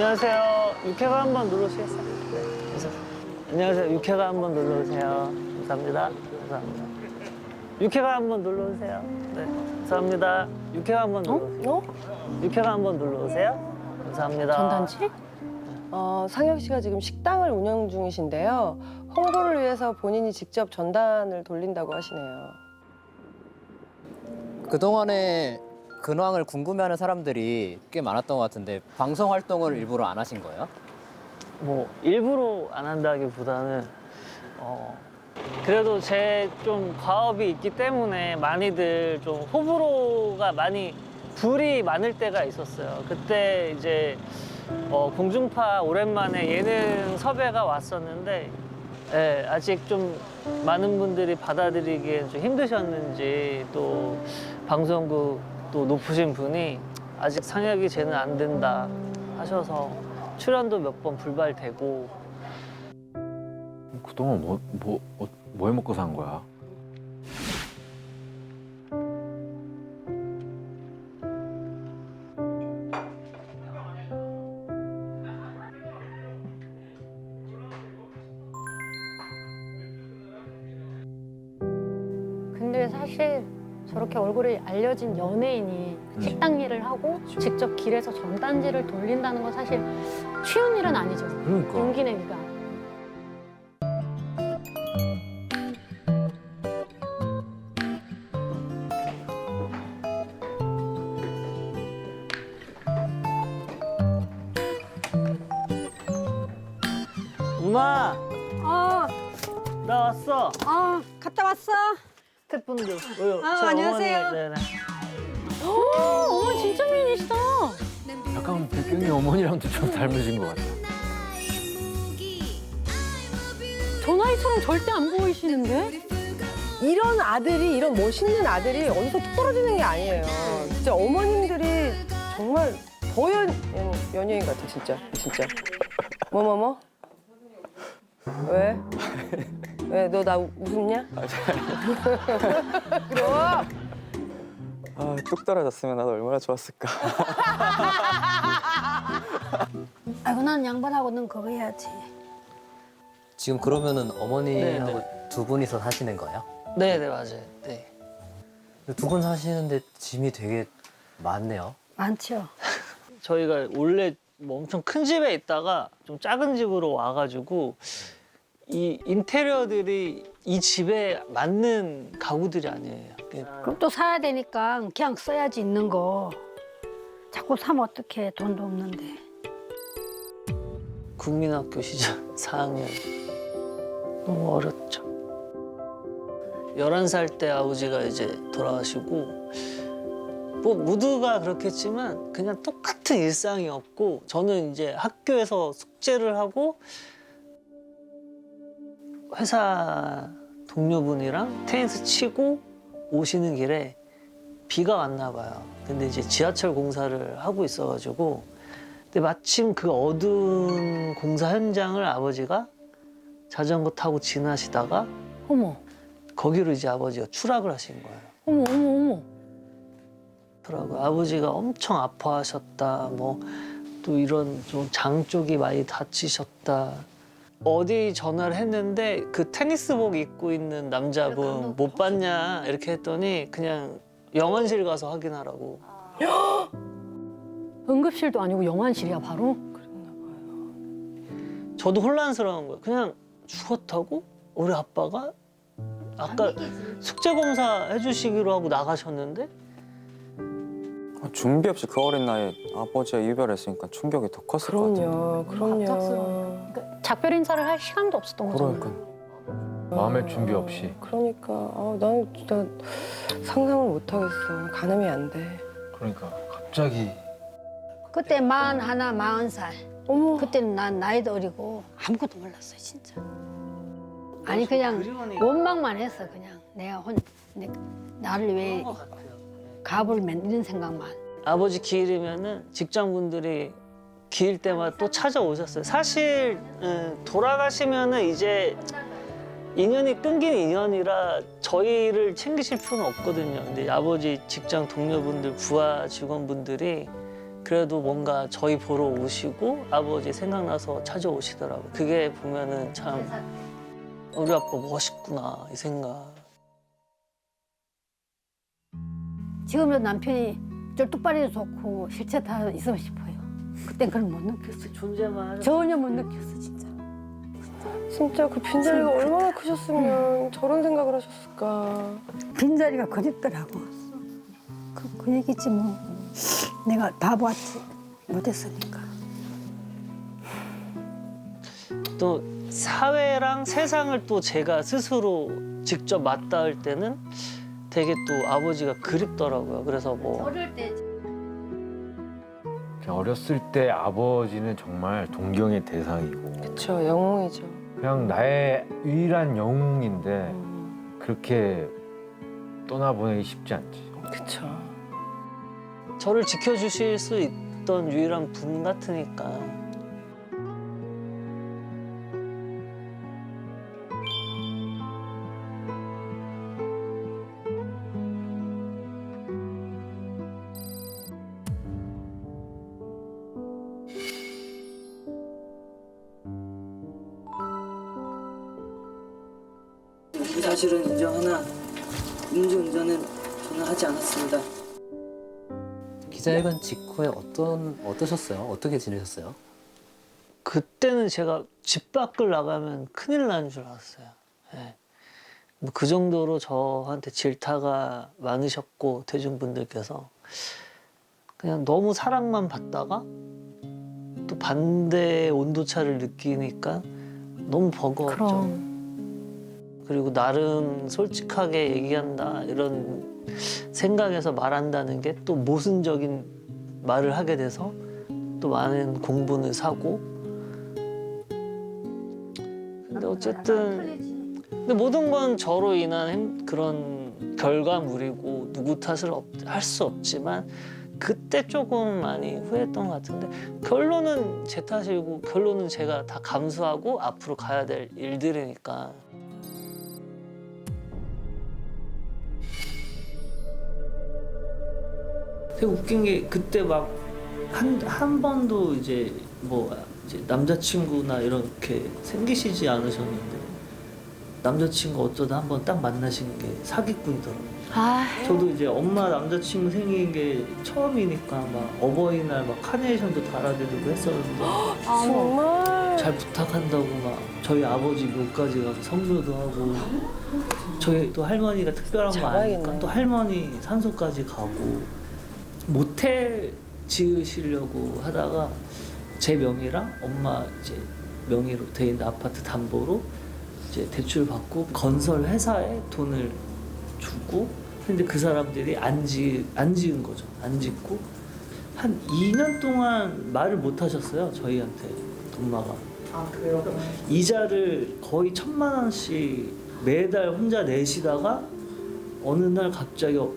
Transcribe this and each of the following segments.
안녕하세요. 육회가 한번 누르시겠어요? 네, 괜찮아요. 안녕하세요. 육회가 한 번 눌러주세요. 감사합니다. 감사합니다. 육회가 한 번 눌러주세요. 네, 감사합니다. 육회가 한 번 눌러주세요. 어? 육회가 한 번 눌러주세요. 감사합니다. 전단지? 어, 상혁 씨가 지금 식당을 운영 중이신데요. 홍보를 위해서 본인이 직접 전단을 돌린다고 하시네요. 그동안에 근황을 궁금해하는 사람들이 꽤 많았던 것 같은데 방송 활동을 일부러 안 하신 거예요? 뭐 일부러 안 한다기보다는 어 그래도 제 좀 과업이 있기 때문에 많이들 좀 호불호가 많이 불이 많을 때가 있었어요. 그때 이제 어 공중파 오랜만에 예능 섭외가 왔었는데 예, 아직 좀 많은 분들이 받아들이기엔 좀 힘드셨는지 또 방송국 또 높으신 분이 아직 상혁이 쟤는 안 된다 하셔서 출연도 몇 번 불발되고 그동안 뭐, 뭐, 어, 뭐 해먹고 산 거야? 근데 사실 저렇게 얼굴이 알려진 연예인이 식당 일을 하고 직접 길에서 전단지를 돌린다는 건 사실 쉬운 일은 아니죠. 그러니까. 용기 내기가. 엄마 어, 나 왔어 어, 갔다 왔어? 스태프분들 어, 아, 저 안녕하세요. 어머니, 네네. 어, 어머 진짜 미인이시다. 약간 백경이 어머니랑도 좀 닮으신 것 같아. 저 나이처럼 절대 안 보이시는데? 이런 아들이, 이런 멋있는 아들이 어디서 뚝 떨어지는 게 아니에요. 진짜 어머님들이 정말 더 연, 연, 연예인 같아, 진짜. 진짜. 뭐, 뭐, 뭐? 왜? 왜? 너 나 웃음냐? 그럼! 아, 뚝 떨어졌으면 나도 얼마나 좋았을까. 아이고 난 양반하고 넌 그거 해야지. 지금 그러면은 어머니하고 네, 두 분이서 사시는 거예요? 네 네 맞아요 네. 두 분 사시는데 짐이 되게 많네요. 많죠. 저희가 원래 뭐 엄청 큰 집에 있다가 좀 작은 집으로 와가지고 이 인테리어들이 이 집에 맞는 가구들이 아니에요. 그 그럼 또 사야 되니까 그냥 써야지 있는 거. 자꾸 사면 어떡해 돈도 없는데. 국민학교 시절 4학년 너무 어렸죠. 11살 때 아버지가 이제 돌아가시고 뭐 모두가 그렇겠지만 그냥 똑같은 일상이었고 저는 이제 학교에서 숙제를 하고 회사 동료분이랑 테니스 치고 오시는 길에 비가 왔나 봐요. 근데 이제 지하철 공사를 하고 있어가지고 근데 마침 그 어두운 공사 현장을 아버지가 자전거 타고 지나시다가 어머, 거기로 이제 아버지가 추락을 하신 거예요. 어머, 어머, 어머. 더라고 아버지가 엄청 아파하셨다. 뭐 또 이런 좀 장 쪽이 많이 다치셨다. 어디 전화를 했는데 그 테니스복 입고 있는 남자분 못 봤냐 이렇게 했더니 그냥 영안실 가서 확인하라고. 응급실도 아니고 영안실이야 바로? 저도 혼란스러운 거예요. 그냥 죽었다고? 우리 아빠가 아까 숙제 검사 해주시기로 하고 나가셨는데 준비 없이 그 어린 나이에 아버지와 이별했으니까 충격이 더 컸을 것 같아요. 그럼요, 그럼요. 갑작스러워. 그러니까 작별 인사를 할 시간도 없었던 거잖아. 그러니까. 마음의 준비 없이. 그러니까. 아, 난 진짜 상상을 못 하겠어. 가늠이 안 돼. 그러니까 갑자기 그때 만 하나 마흔 살. 어머. 그때는 난 나이도 어리고 아무것도 몰랐어요 진짜. 아니 그냥 원망만 했어 그냥 내가 혼 내, 나를 왜 갑을 맨 이런 생각만. 아버지 기일이면은 직장분들이 기일 때마다 또 찾아오셨어요. 사실 음, 돌아가시면은 이제 인연이 끊긴 인연이라 저희를 챙기실 필요는 없거든요. 근데 아버지 직장 동료분들, 부하 직원분들이 그래도 뭔가 저희 보러 오시고 아버지 생각나서 찾아오시더라고요. 그게 보면은 참 우리 아빠 멋있구나 이 생각. 지금도 남편이 쫄뚝발이도 좋고 실체 다 있으면 싶어요. 그땐 그걸 못 느꼈어. 존재만. 전혀 못 느꼈어 진짜. 진짜 그 빈자리가 얼마나 크셨으면 저런 생각을 하셨을까. 빈자리가 그립더라고. 그, 그 얘기지 뭐. 내가 바보같이 못했으니까. 또 사회랑 세상을 또 제가 스스로 직접 맞닿을 때는 되게 또 아버지가 그립더라고요. 그래서 뭐 어릴 때 어렸을 때 아버지는 정말 동경의 대상이고 그쵸, 영웅이죠. 그냥 나의 유일한 영웅인데 음, 그렇게 떠나보내기 쉽지 않지. 그쵸. 저를 지켜주실 수 있던 유일한 분 같으니까. 사실은 인정하나 음주운전은 저는 하지 않았습니다. 기자회견 직후에 어떤 어떠셨어요? 어떻게 지내셨어요? 그때는 제가 집 밖을 나가면 큰일 나는 줄 알았어요. 예. 뭐그 정도로 저한테 질타가 많으셨고 대중분들께서 그냥 너무 사랑만 받다가 또 반대의 온도차를 느끼니까 너무 버거웠죠. 그럼. 그리고 나름 솔직하게 얘기한다 이런 생각에서 말한다는 게 또 모순적인 말을 하게 돼서 또 많은 공분을 사고. 근데 어쨌든 근데 모든 건 저로 인한 행- 그런 결과물이고 누구 탓을 할 수 없지만 그때 조금 많이 후회했던 것 같은데 결론은 제 탓이고 결론은 제가 다 감수하고 앞으로 가야 될 일들이니까 되게 웃긴 게 그때 막 한 한 번도 이제 뭐 이제 남자친구나 이렇게 생기시지 않으셨는데 남자친구 어쩌다 한 번 딱 만나신 게 사기꾼이더라고요. 아, 저도 이제 엄마 남자친구 생긴 게 처음이니까 막 어버이날 막 카네이션도 달아드리고 했었는데 정말. 잘 부탁한다고 막 저희 아버지 묘까지 가서 성묘도 하고 저희 또 할머니가 특별한 거 아니까 잡아야겠네. 또 할머니 산소까지 가고 모텔 지으시려고 하다가 제 명의랑 엄마 이제 명의로 돼 있는 아파트 담보로 이제 대출 받고 건설 회사에 돈을 주고 근데 그 사람들이 안, 지, 안 지은 거죠. 안 짓고 한 2년 동안 말을 못 하셨어요 저희한테 엄마가. 이자를 거의 천만 원씩 매달 혼자 내시다가 어느 날 갑자기 어-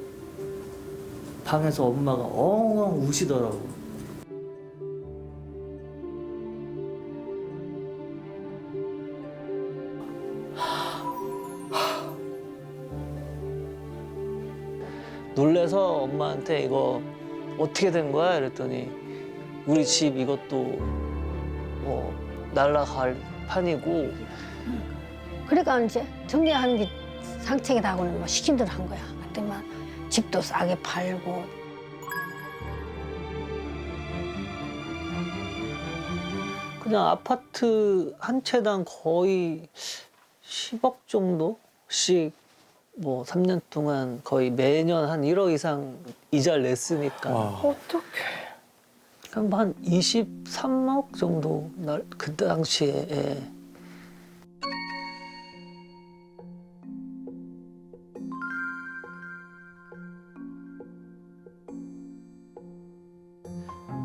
방에서 엄마가 엉엉 우시더라고. 놀래서 엄마한테 이거 어떻게 된 거야? 이랬더니 우리 집 이것도 뭐 날라갈 판이고 그러니까 이제 정리하는 게 상책이라고는 뭐 시킨 대로 한 거야. 그때만 집도 싸게 팔고 그냥 아파트 한 채당 거의 10억 정도씩 뭐 3년 동안 거의 매년 한 1억 이상 이자를 냈으니까 어떡해. 그럼 한 23억 정도 날 그때 당시에 예.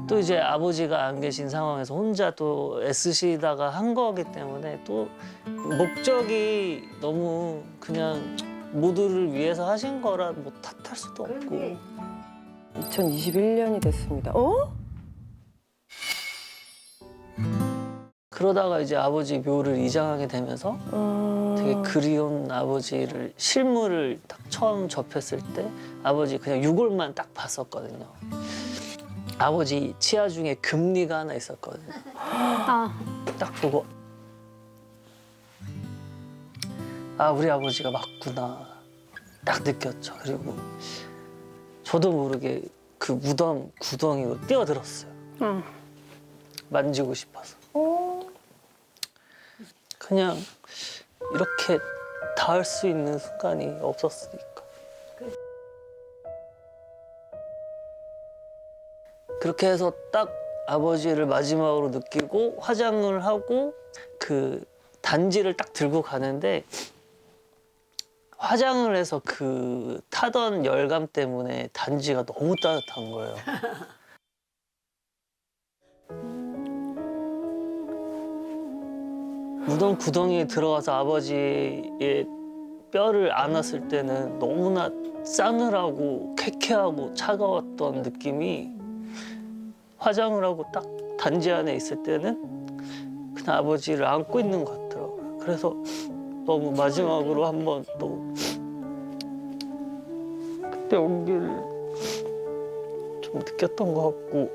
또 이제 아버지가 안 계신 상황에서 혼자 또 애쓰시다가 한 거기 때문에 또 목적이 너무 그냥 모두를 위해서 하신 거라 뭐 탓할 수도 없고 2021년이 됐습니다. 어? 그러다가 이제 아버지 묘를 이장하게 되면서 어... 되게 그리운 아버지를 실물을 딱 처음 접했을 때 아버지 그냥 유골만 딱 봤었거든요. 아버지 치아 중에 금리가 하나 있었거든요. 아, 딱 보고 아 우리 아버지가 맞구나 딱 느꼈죠. 그리고 저도 모르게 그 무덤 구덩이로 뛰어들었어요. 응. 만지고 싶어서. 그냥 이렇게 닿을 수 있는 순간이 없었으니까. 그렇게 해서 딱 아버지를 마지막으로 느끼고 화장을 하고 그 단지를 딱 들고 가는데 화장을 해서 그 타던 열감 때문에 단지가 너무 따뜻한 거예요. 무덤 구덩이에 들어가서 아버지의 뼈를 안았을 때는 너무나 싸늘하고 쾌쾌하고 차가웠던 느낌이 화장을 하고 딱 단지 안에 있을 때는 그냥 아버지를 안고 있는 것 같더라고요. 그래서 너무 마지막으로 한 번 또 그때 온기를 좀 느꼈던 것 같고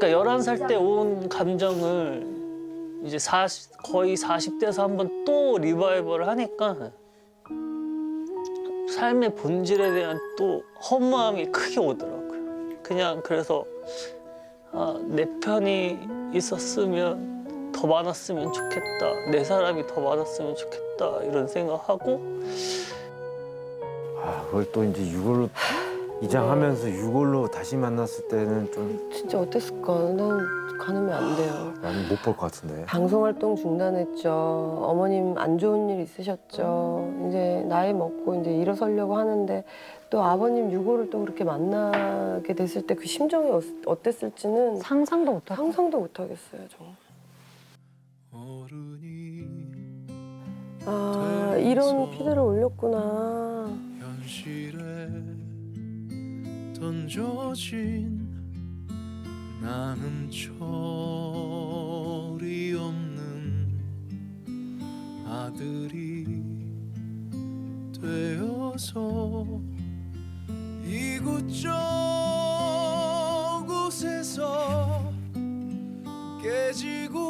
그러니까 11살 때 온 감정을 이제 40, 거의 40대에서 한번 또 리바이벌을 하니까 삶의 본질에 대한 또 허무함이 크게 오더라고요. 그냥 그래서 아, 내 편이 있었으면 더 많았으면 좋겠다. 내 사람이 더 많았으면 좋겠다. 이런 생각하고 아, 그걸 또 이제 유골로 이장하면서 유골로 다시 만났을 때는 좀 진짜 어땠을까? 난 가늠이 안 돼요. 나는 못 볼 것 같은데. 방송 활동 중단했죠. 어머님 안 좋은 일 있으셨죠. 이제 나이 먹고 이제 일어서려고 하는데 또 아버님 유고를 또 그렇게 만나게 됐을 때 그 심정이 어- 어땠을지는 상상도 못하고. 상상도 못 하겠어요, 정말. 아, 이런 피드를 올렸구나. 현실에 던져진 나는 철이 없는 아들이 되어서 이곳저곳에서 깨지고